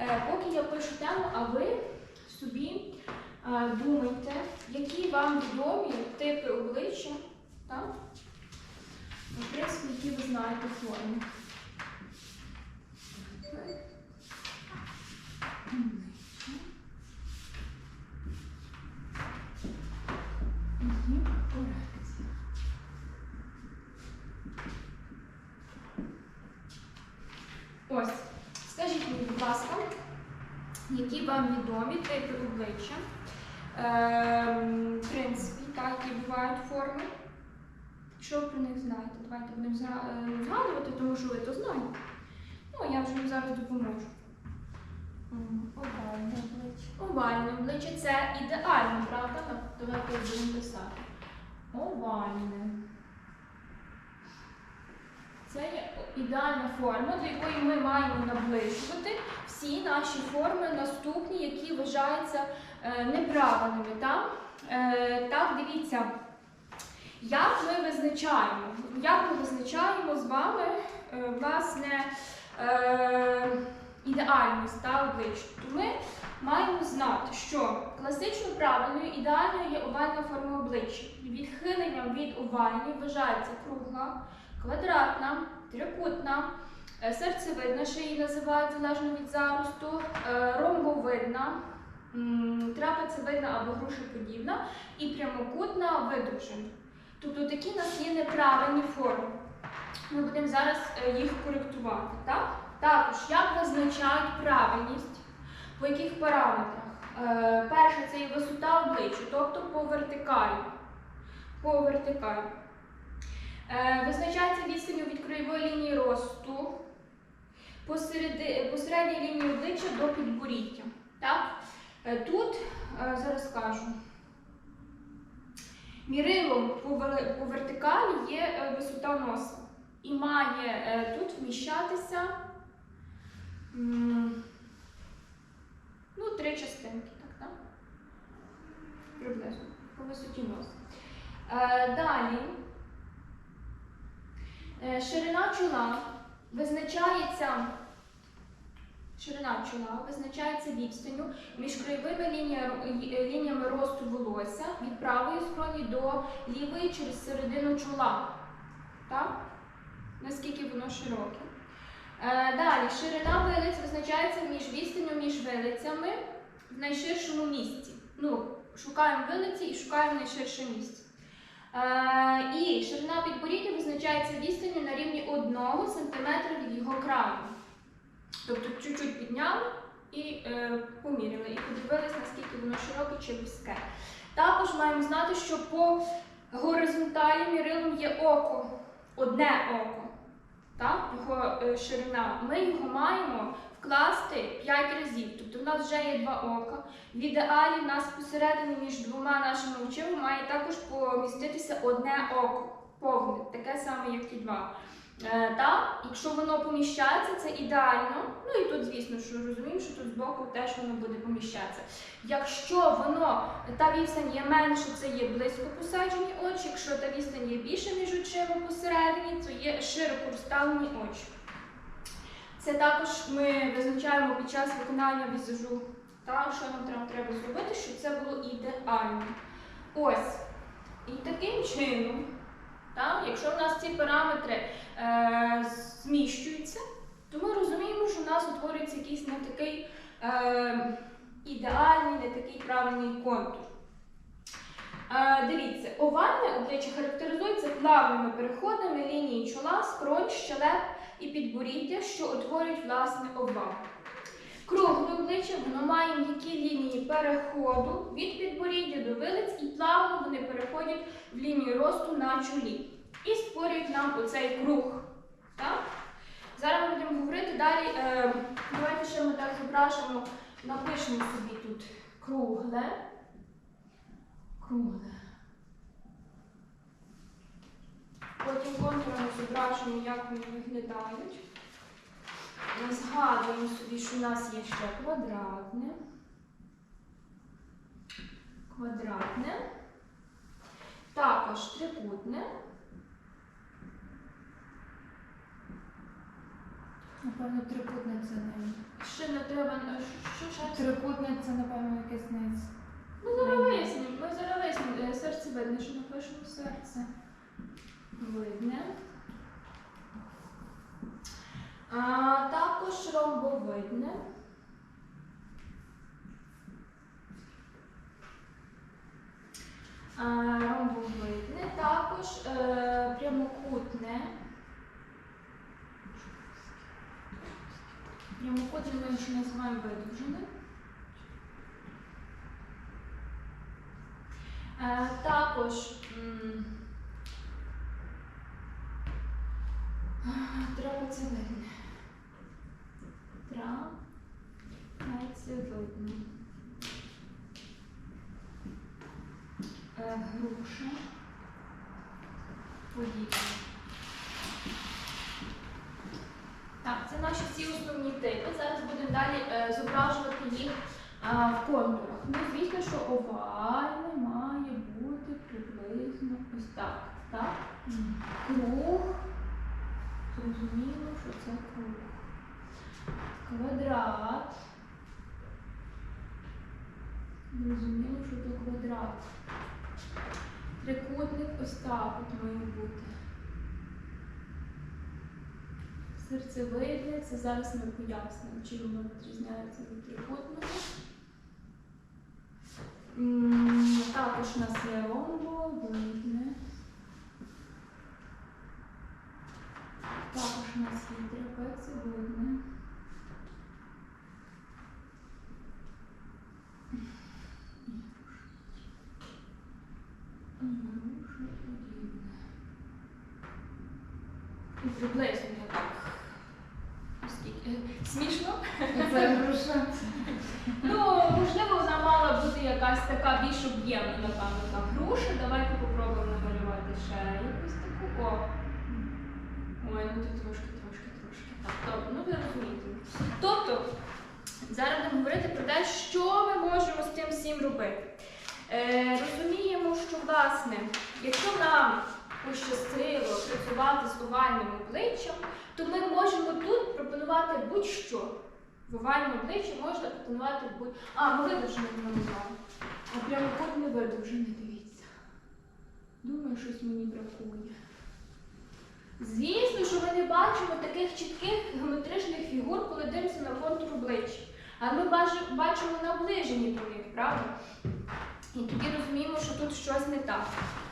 Е, Поки я пишу тему, а ви собі е, думайте, які вам відомі типи обличчя, так? Ну, В принципі, які ви знаєте форми. Мгм, корекція. Ось, скажіть мені, будь ласка, які вам відомі типи обличчя? Ем, в принципі, так, які бувають форми. Що ви про них знаєте? Давайте будемо е, згадувати, тому що ви то знаєте. Ну, я вже їм зараз допоможу. Овальне обличчя. Овальне обличчя це ідеально, правда? Давайте будемо писати. Овальне. Це є ідеальна форма, до якої ми маємо наближувати всі наші форми наступні, які вважаються е, неправильними. Так? Е, так, дивіться, як ми визначаємо, як ми визначаємо з вами е, власне ідеальність та обличчя. Ми маємо знати, що класично правильною ідеальною є овальна форма обличчя. Відхиленням від овальної вважається кругла, квадратна, трикутна, серцевидна, ще її називають залежно від заросту, е, ромбовидна, трапецевидна або грушеподібна і прямокутна видовжена. Тобто такі у нас є неправильні форми. Ми будемо зараз е, їх коректувати. Так? Також, як визначають правильність, по яких параметрах? Е, перше, це є висота обличчя, тобто по вертикалі. По вертикалі. Е, Визначається відстанню від краєвої лінії росту посередній лінії обличчя до підборіддя. Так? Е, Тут е, зараз скажу. Мірилом по, вертикалі є е, висота носа. І має тут вміщатися ну, три частинки, так, так? Приблизно по висоті носа. Далі. Ширина чола визначається. Ширина чола визначається відстанню між краєвими лініями, росту волосся від правої скроні до лівої через середину чола. Так? Наскільки воно широке. Е, далі, ширина вилиць визначається між відстанню між вилицями в найширшому місці. Ну, шукаємо вилиці і шукаємо найширше місце. І ширина підборіддя визначається відстанню на рівні 1 см від його краю. Тобто чуть-чуть підняли і е, поміряли, і подивилися, наскільки воно широке чи вузьке. Також маємо знати, що по горизонталі мірилом є око, одне око, так? його е, ширина. Ми його маємо вкласти 5 разів. Тобто в нас вже є два ока. В ідеалі в нас посередині між двома нашими очима має також поміститися одне око, повне, таке саме, як і два. Е, та, якщо воно поміщається, це ідеально. Ну і тут, звісно, що розуміємо, що тут збоку теж воно буде поміщатися. Якщо воно та відстань є менше, це є близько посаджені очі. Якщо та відстань є більше між очима посередині, то є широко розставлені очі. Це також ми визначаємо під час виконання візажу, та, що нам треба, треба зробити, щоб це було ідеально. Ось. І таким чином, та, якщо в нас ці параметри е, зміщуються, то ми розуміємо, що в нас утворюється якийсь не такий е, ідеальний, не такий правильний контур. Е, дивіться, овальне обличчя характеризується плавними переходами лінії чола, скронь, щелеп і підборіддя, що утворюють власне овал. Кругле обличчя воно має м'які лінії переходу від підборіддя до вилиць і плавно вони переходять в лінію росту на чолі і створюють нам оцей круг. Так? Зараз ми будемо говорити далі. Е, давайте ще ми так зображимо, напишемо собі тут кругле. Кругле. Потім контурами зображимо, як вони виглядають. Ми згадуємо собі, що у нас є ще квадратне. Квадратне. Також трикутне. Напевно, трикутниця не. Ще не треба. е, Що ще? Трикутниця, напевно, якесь не. Ми зараз вияснимо. Ми зараз вияснимо. Е, Серце видне, що напишемо серце. Видне. А, також ромбовидне. Ромбовидне, також е, прямокутне. Прямокутне ми ще називаємо видовжене. Е, також. Трапецевидне. Е, груша. Подібне. Так, це наші всі основні типи. Зараз будемо далі е, зображувати їх а, в контурах. Ну, звісно, що овальне має бути приблизно ось так. Так? Круг. Зрозуміло, що це круг. Квадрат. Зрозуміло, що це квадрат. Трикутник ось має бути. Серцевидне, це зараз ми пояснимо, чим воно відрізняється від трикутного. М, Також у нас є ромбовидне. Також у нас є. І грушоподібне. І приблизно так. Оскільки смішно. Це груша. Ну, можливо, вона мала бути якась така більш об'ємна, напевно, та груша. Давайте попробуємо намалювати ще якусь таку. Ой, ну трошки, трошки, трошки. Так, добре, ну ви розумієте. Тобто, зараз будемо говорити про те, що ми можемо з цим всім робити. Е, розуміємо, що власне, якщо нам пощастило працювати з овальним обличчям, то ми можемо тут пропонувати будь-що. В овальному обличчі можна пропонувати будь. А, ми видовжене не назвали. А прямо код не видовжене, дивіться. Думаю, щось мені бракує. Звісно, що ми не бачимо таких чітких геометричних фігур, коли дивимося на контур обличчя. Але ми бачимо наближені до них, правда? І тоді розуміємо, що тут щось не так.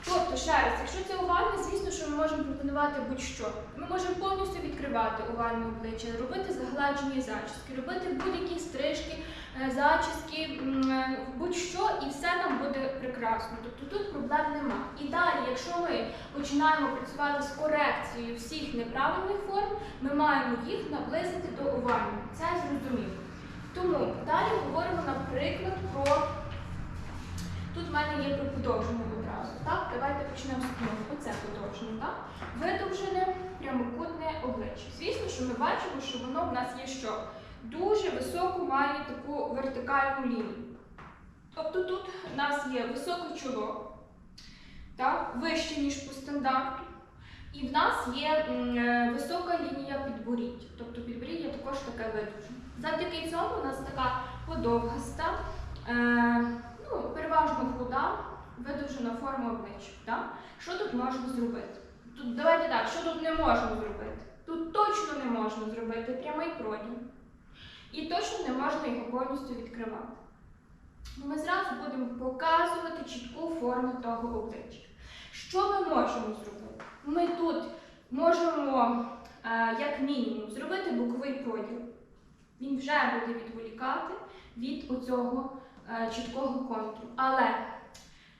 Тобто, ще раз, якщо це овальне, звісно, що ми можемо пропонувати будь-що. Ми можемо повністю відкривати овальне обличчя, робити загладжені зачіски, робити будь-які стрижки, е, зачіски, е, будь-що, і все нам буде прекрасно. Тобто тут проблем нема. І далі, якщо ми починаємо працювати з корекцією всіх неправильних форм, ми маємо їх наблизити до овального. Це зрозуміло. Тому далі говоримо, наприклад, про. Тут в мене є про подовжене одразу. Так, давайте почнемо з кнопки. Оце подовжене, так? Видовжене прямокутне обличчя. Звісно, що ми бачимо, що воно в нас є що? Дуже високо має таку вертикальну лінію. Тобто тут у нас є високе чоло, так, вище, ніж по стандарту. І в нас є е, висока лінія підборіддя. Тобто підборіддя також таке видовжене. Завдяки цьому у нас така подовгаста. Е, ну, переважно худа, видовжена форма обличчя. Так? Що тут можна зробити? Тут давайте так, що тут не можна зробити? Тут точно не можна зробити прямий проділ. І точно не можна його повністю відкривати. Ну, Ми зразу будемо показувати чітку форму того обличчя. Що ми можемо зробити? Ми тут можемо, е, як мінімум, зробити боковий проділ. Він вже буде відволікати від оцього чіткого контуру. Але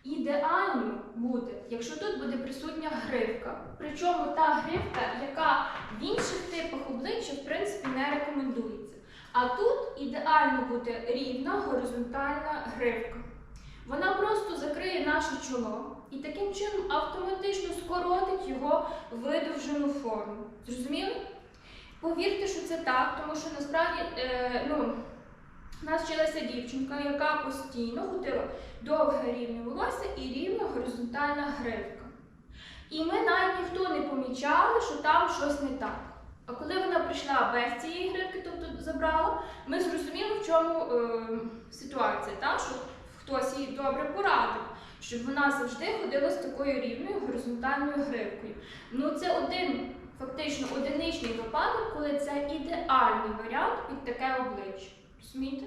ідеально буде, якщо тут буде присутня гривка. Причому та гривка, яка в інших типах обличчя в принципі не рекомендується. А тут ідеально буде рівна горизонтальна гривка. Вона просто закриє наше чоло і таким чином автоматично скоротить його видовжену форму. Зрозуміли? Повірте, що це так, тому що насправді е, ну, у нас вчилася дівчинка, яка постійно ходила довге рівне волосся і рівна горизонтальна гривка. І ми навіть ніхто не помічали, що там щось не так. А коли вона прийшла без цієї гривки, тобто забрала, ми зрозуміли, в чому е, ситуація, так? що хтось їй добре порадив, щоб вона завжди ходила з такою рівною горизонтальною гривкою. Ну це один, фактично одиничний випадок, коли це ідеальний варіант під таке обличчя. Розумієте?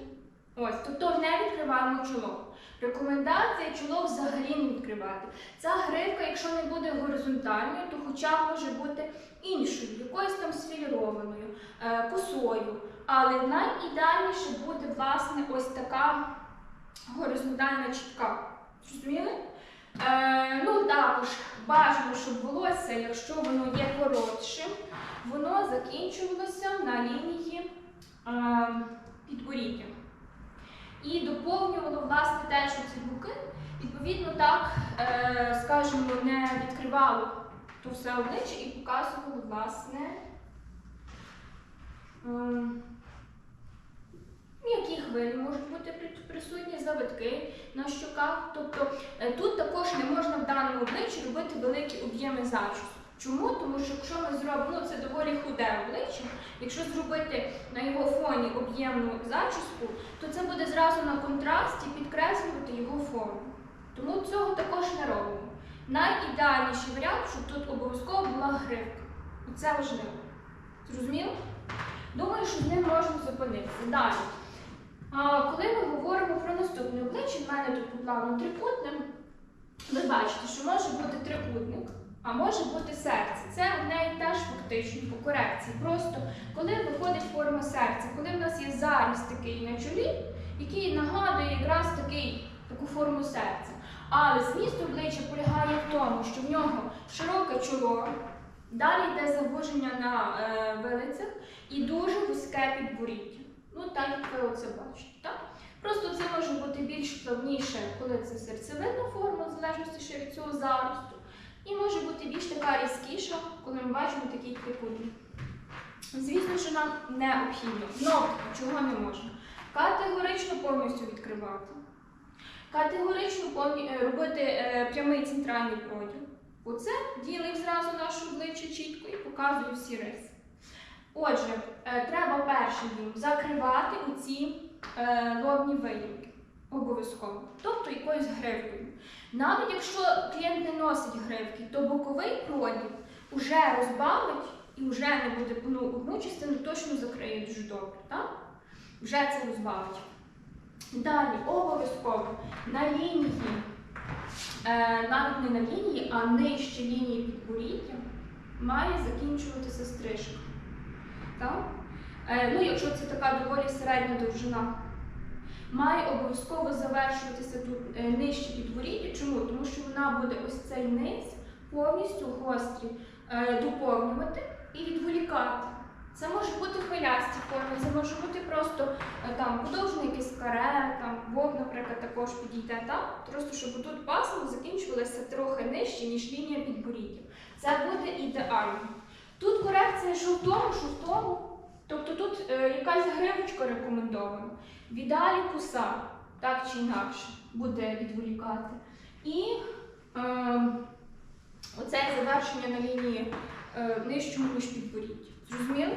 Ось, тобто не відкриваємо чоло. Рекомендація чоло взагалі не відкривати. Ця гривка, якщо не буде горизонтальною, то хоча б може бути іншою, якоюсь там сфілірованою, е, косою. Але найідеальніше буде, власне, ось така горизонтальна чітка. Зрозуміли? Е, ну, також бажано, щоб волосся, якщо воно є коротшим, воно закінчувалося на лінії е, підборіддя. І доповнювало, власне, теж ці боки. Відповідно, так, е, скажімо, не відкривало то все обличчя і показувало, власне, ем, м'які хвилі можуть бути присутні, завитки на щоках. Тобто е, тут також не можна в даному обличчі робити великі об'єми зачісу. Чому? Тому що якщо ми зробимо, ну це доволі худе обличчя, якщо зробити на його фоні об'ємну зачіску, то це буде зразу на контрасті підкреслювати його форму. Тому цього також не робимо. Найідеальніший варіант, щоб тут обов'язково була гривка. І це важливо. Зрозуміло? Думаю, що з ним можна зупинитися. Далі. А, коли ми говоримо про наступне обличчя, в мене тут по плану трикутним, ви бачите, що може бути трикутник, а може бути серце. Це одне і те ж фактично по корекції. Просто коли виходить форма серця, коли в нас є заріз такий на чолі, який нагадує якраз такий, таку форму серця. Але зміст обличчя полягає в тому, що в нього широке чоло, далі йде завуження на е, вилицях і дуже вузьке підборіддя. Ну, так як ви оце бачите. Так? Просто це може бути більш плавніше, коли це серцевидна форма, в залежності ще від цього заросту. І може бути більш така різкіша, коли ми бачимо такий трикутник. Звісно, що нам необхідно. Знову чого не можна? Категорично повністю відкривати. Категорично е, робити е, прямий центральний проділ. Оце ділить зразу наше обличчя чітко і показує всі риси. Отже, е, треба першим закривати оці лобні виїмки. Обов'язково. Тобто якоюсь гривкою. Навіть якщо клієнт не носить гривки, то боковий проділ вже розбавить і вже не буде ну, одну частину точно закриє дуже добре. Так? Вже це розбавить. Далі, обов'язково на лінії, е, навіть не на лінії, а нижче лінії підборіддя має закінчуватися стрижка. Так? Е, ну, якщо це така доволі середня довжина, має обов'язково завершуватися тут е, нижче підборіддя. Чому? Тому що вона буде ось цей низ повністю гострі е, доповнювати і відволікати. Це може бути хвилясті форми, це може бути просто е, там подовжене якесь каре, там вов, наприклад, також підійде так. Просто щоб тут пасмо закінчувалося трохи нижче, ніж лінія підборіддя. Це буде ідеально. Тут корекція що в. Тобто тут е, якась гривочка рекомендована. В ідеалі коса, так чи інакше, буде відволікати. І е, оце завершення на лінії е, нижчому ніж підборіддя. Зрозуміли?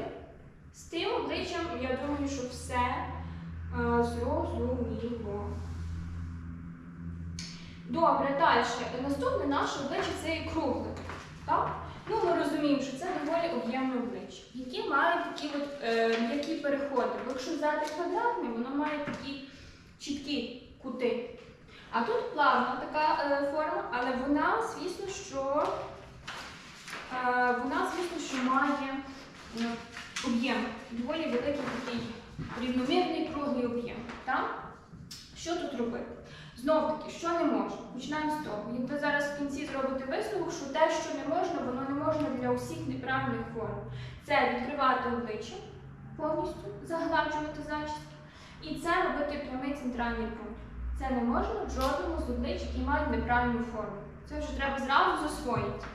З тим обличчям, я думаю, що все е, зрозуміло. Добре, далі. Наступне наше обличчя це є кругле. Так? Ну, ми розуміємо, що це доволі об'ємне обличчя, які мають такі от, е, м'які переходи. Бо якщо взяти квадратне, воно має такі чіткі кути. А тут плавна така е, форма, але вона, звісно, що е, вона, звісно, що має е, об'єм, доволі великий такий рівномірний круглий об'єм. Що тут робити? Знов таки, що не можна? Починаємо з того. Як зараз в кінці зробите висновок, що те, що не можна, воно не можна для усіх неправильних форм. Це відкривати обличчя повністю, загладжувати зачіски. І це робити прямий центральний пункт. Це не можна в жодному з облич, які мають неправильну форму. Це вже треба зразу засвоїти.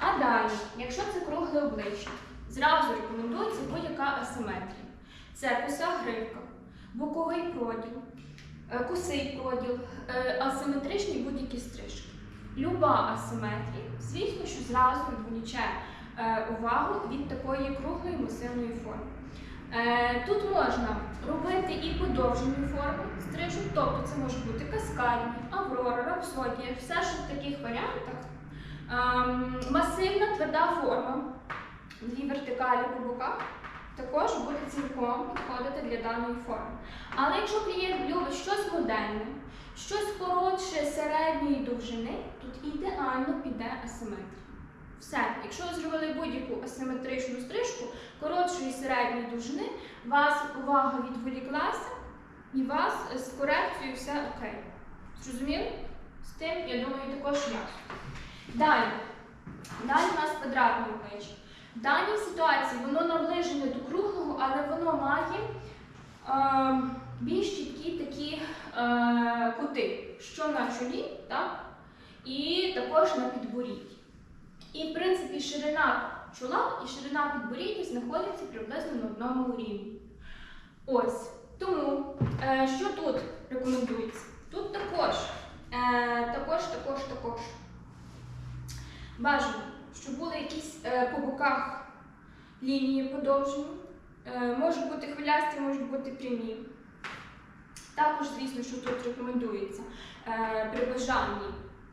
А далі, якщо це кругле обличчя, зразу рекомендується будь-яка асиметрія. Це коса гривка, боковий проділ, косий проділ, е, асиметричні будь-які стрижки. Люба асиметрія, звісно, що зразу відволіче е, увагу від такої круглої масивної форми. Е, Тут можна робити і подовжені форми стрижок, тобто це може бути каскадні, аврора, рапсодія, все, що в таких варіантах. Ем, Масивна тверда форма, дві вертикалі по боках, також буде цілком підходити для даної форми. Але якщо клієнт любить щось модельне, щось коротше середньої довжини, тут ідеально піде асиметрія. Все, якщо ви зробили будь-яку асиметричну стрижку коротшої середньої довжини, вас увага відволіклася і вас з корекцією все окей. Зрозуміли? З тим, я думаю, також ясно. Далі. Далі у нас квадратне обличчя. В даній ситуації воно наближене до круглого, але воно має е, більш чіткі такі е, кути, що на чолі, так? і також на підборідді. І, в принципі, ширина чола і ширина підборіддя знаходяться приблизно на одному рівні. Ось. Тому, е, що тут рекомендується? Тут також, е, також, також, також. Бажано, щоб були якісь е, по боках лінії подовжені. Е, можуть бути хвилясті, можуть бути прямі. Також, звісно, що тут рекомендується е, при бажанні,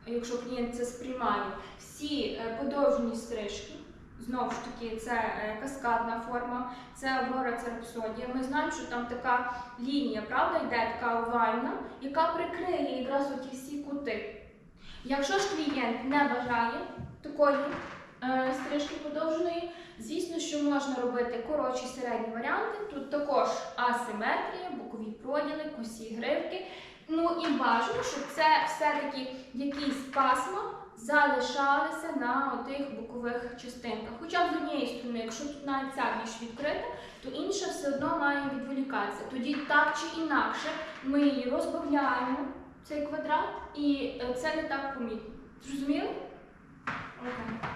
якщо клієнт це сприймає, всі е, подовжені стрижки. Знову ж таки, це е, каскадна форма, це аврора, це рапсодія. Ми знаємо, що там така лінія, правда, йде така овальна, яка прикриє якраз оті всі кути. Якщо ж клієнт не бажає такої стрижки подовженої, звісно, що можна робити коротші середні варіанти. Тут також асиметрія, бокові проділи, косі гривки. Ну і бажано, щоб це все-таки якісь пасма залишалися на отих бокових частинках. Хоча з однієї сторони, якщо тут навіть ця більш відкрита, то інша все одно має відволікатися. Тоді так чи інакше ми її розбавляємо, цей квадрат, і е, це не так помітно. Зрозуміли? Окей.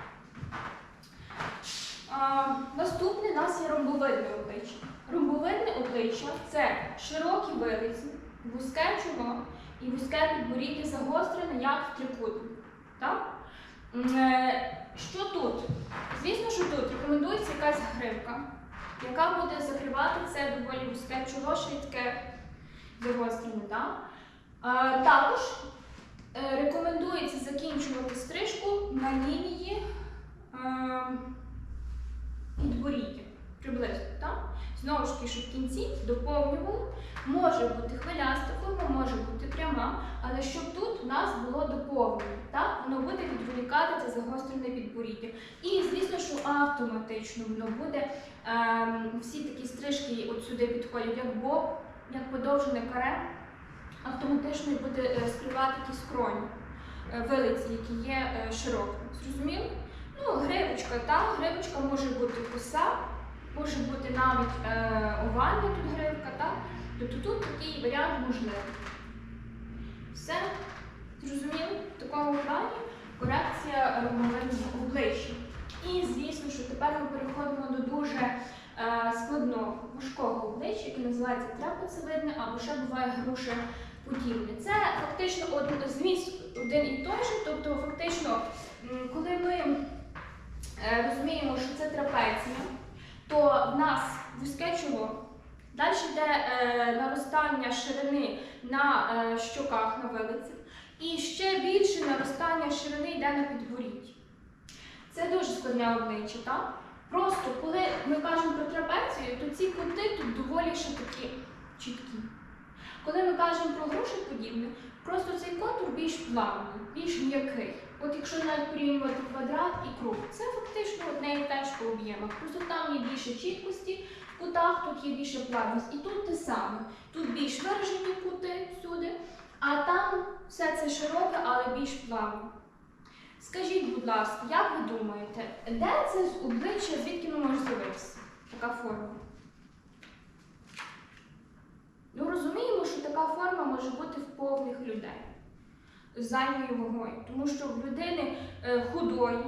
А, наступне у нас є ромбовидне обличчя. Ромбовидне обличчя це широкі вилиці, вузьке чоло і вузьке підборіддя загострене, як в трикутнику. Е, Що тут? Звісно, що тут рекомендується якась гривка, яка буде закривати це доволі вузьке чоло, швидке загострене. Так? Також е, рекомендується закінчувати стрижку на лінії е, підборіддя. Приблизно, так? Знову ж таки, щоб в кінці доповнювали. Може бути хвиляста форма, може бути пряма, але щоб тут у нас було доповнення, так? Воно буде відволікати це загострене підборіддя. І звісно, що автоматично воно буде ем, всі такі стрижки от сюди підходять, як боб, як подовжене каре, автоматично буде е, скривати ті скроні, е, вилиці, які є е, широкими. Зрозуміли? Ну, гривочка, так, гривочка може бути коса, може бути навіть е, овальна тут гривка, так? Тобто тут такий варіант можливий. Все, зрозуміли? В такому плані корекція ромовидного обличчя. І звісно, що тепер ми переходимо до дуже е, складного важкого обличчя, яке називається трапецевидне або ще буває грушеподібне. Це фактично один зміст один і той же, тобто фактично, коли ми е, розуміємо, що це трапеція, то в нас вузьке чоло. Далі йде е, наростання ширини на е, щоках на вилицях. І ще більше наростання ширини йде на підборідді. Це дуже складне обличчя, так? Просто коли ми кажемо про трапецію, то ці кути тут доволі ще такі чіткі. Коли ми кажемо про грушеподібне, просто цей контур більш плавний, більш м'який. От якщо навіть порівнювати квадрат і круг, це фактично одне і те ж по об'ємах. Просто там є більше чіткості, в кутах тут є більше плавність. І тут те саме. Тут більш виражені кути всюди, а там все це широке, але більш плавне. Скажіть, будь ласка, як ви думаєте, де це з обличчя, звідки воно може з'явитися? Така форма? Ну, розуміємо, що така форма може бути в повних людей зайвою вагою, тому що в людини е, худої,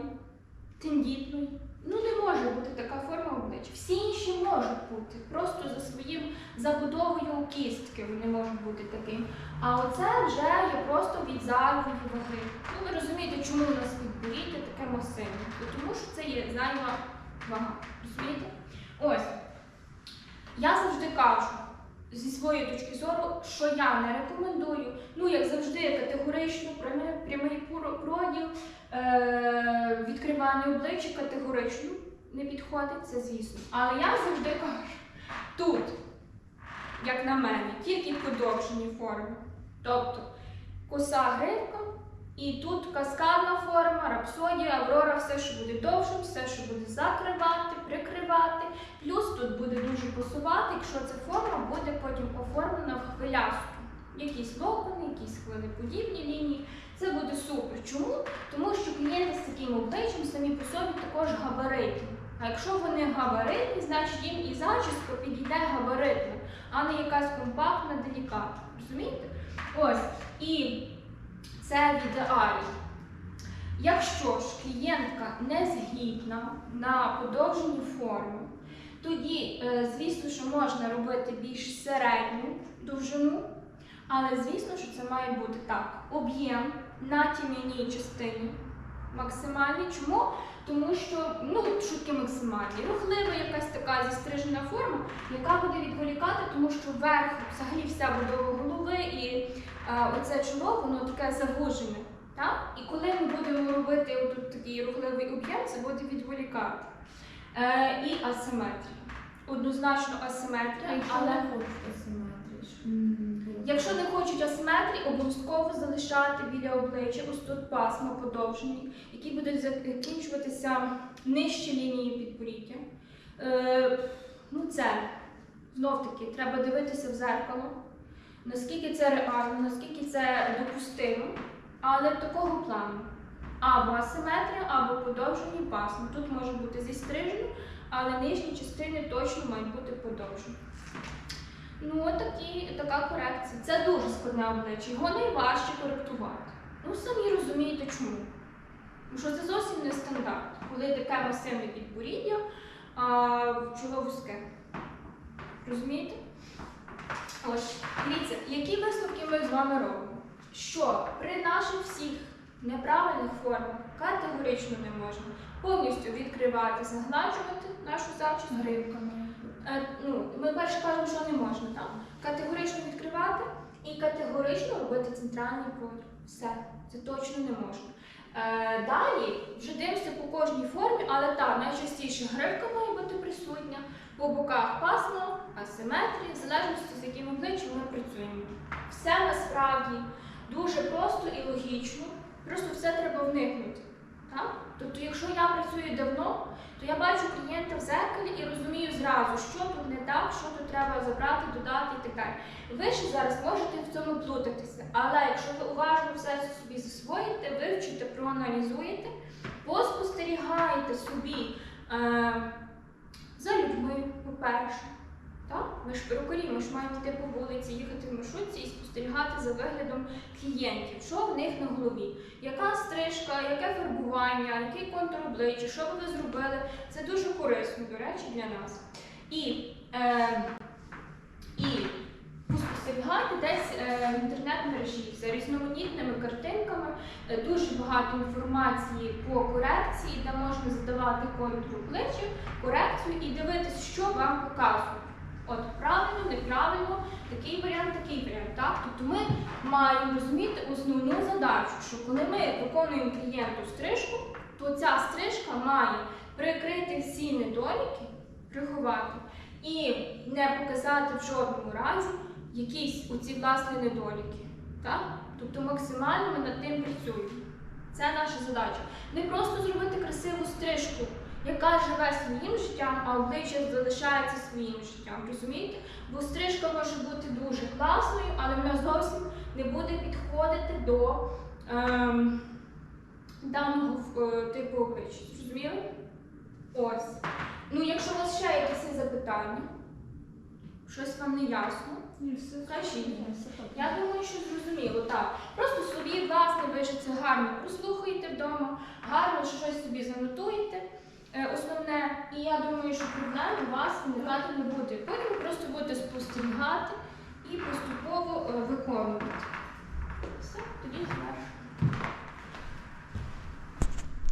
тендітної, ну не може бути така форма обличчя. Всі інші можуть. бути. Просто за своїм забудовою кістки вони можуть бути таким. А оце вже є просто від зайвої ваги. Ну ви розумієте, чому у нас підборіддя таке масивне? Тому що це є зайва вага. Розумієте? Ось. Я завжди кажу зі своєї точки зору, що я не рекомендую. Ну, як завжди, категорично прямий, проділ, е- відкривання обличчя категорично не підходить, це звісно. Але я завжди кажу, тут, як на мене, тільки подовжені форми. Тобто коса гривка, і тут каскадна форма, рапсодія, аврора, все, що буде довшим, все, що буде закривати, прикривати. Плюс тут буде дуже пасувати, якщо ця форма буде потім оформлена в хвилясту. Якісь локони, якісь хвилеподібні лінії. Це буде супер. Чому? Тому що клієнти з таким обличчям самі по собі також габаритні. А якщо вони габаритні, значить їм і зачіска підійде габаритно, а не якась компактна, делікатна. Розумієте? Ось. І це в ідеалі. Якщо ж клієнтка не згідна на подовжені форми, тоді, е, звісно, що можна робити більш середню довжину, але звісно, що це має бути так. Об'єм на тім'яній частині максимальний. Чому? Тому що, ну, шутки максимальні. Рухлива якась така зістрижена форма, яка буде відволікати, тому що верх, взагалі вся будова голови і оце чоло, воно таке завужене. Так? І коли ми будемо робити отут такий рухливий об'єм, це буде відволікати. Е, і асиметрія. Однозначно асиметрія, якщо але не хочеш асиметрії? якщо не хочуть асиметрії, обов'язково залишати біля обличчя ось тут пасма подовжені, які будуть закінчуватися нижче лінії підборіддя. Е, ну це знов таки треба дивитися в зеркало, наскільки це реально, наскільки це допустимо, але такого плану. Або асиметрія, або подовжені пасми. Тут може бути зістрижено, але нижні частини точно мають бути подовжені. Ну, от така корекція. Це дуже складне обличчя. Його найважче коректувати. Ну, самі розумієте чому. Тому що це зовсім не стандарт, коли таке масивне підборіддя, а чоло вузьке. Розумієте? Ось, дивіться, які висновки ми з вами робимо? Що при наших всіх неправильних формах категорично не можна повністю відкривати, загладжувати нашу зачіску. Гривка має. Е, ну, ми перше кажемо, що не можна, так? Категорично відкривати і категорично робити центральний проділ. Все, це точно не можна. Е, далі вже дивимося по кожній формі, але так, найчастіше гривка має бути присутня, по боках пасмо, асиметрія, в залежності з яким обличчям ми працюємо. Все насправді дуже просто і логічно, просто все треба вникнути. Так? Тобто, якщо я працюю давно, то я бачу клієнта в зеркалі і розумію зразу, що тут не так, що тут треба забрати, додати і так далі. Ви ще зараз можете в цьому плутатися, але якщо ви уважно все собі засвоїте, вивчите, проаналізуєте, поспостерігаєте собі е, за людьми, по-перше. Ми ж перукарі, ми ж маємо йти по вулиці, їхати в маршрутці і спостерігати за виглядом клієнтів, що в них на голові, яка стрижка, яке фарбування, який контур обличчя, що вони зробили. Це дуже корисно, до речі, для нас. І, е, поспостерігати десь е, в інтернет-мережі за різноманітними картинками, е, дуже багато інформації по корекції, де можна задавати контур обличчя, корекцію і дивитися, що вам показують. От правильно, неправильно, такий варіант, такий варіант. Так? Тобто ми маємо розуміти основну задачу, що коли ми виконуємо клієнту стрижку, то ця стрижка має прикрити всі недоліки, приховати і не показати в жодному разі якісь оці власні недоліки. Так? Тобто максимально ми над тим працюємо. Це наша задача. Не просто зробити красиву стрижку, яка живе своїм життям, а обличчя залишається своїм життям. Розумієте? Бо стрижка може бути дуже класною, але вона зовсім не буде підходити до ем, даного е, типу обличчя. Зрозуміли? Ось. Ну, якщо у вас ще якісь запитання, щось вам не ясно, Кажіть. Я думаю, що зрозуміло, так. Просто собі, власне, ви ж це гарно прослухаєте вдома, гарно щось собі занотуєте. Е, Основне, і я думаю, що проблем у вас виникати не буде. Потім просто будете спостерігати і поступово е, виконувати. Все, тоді завершую.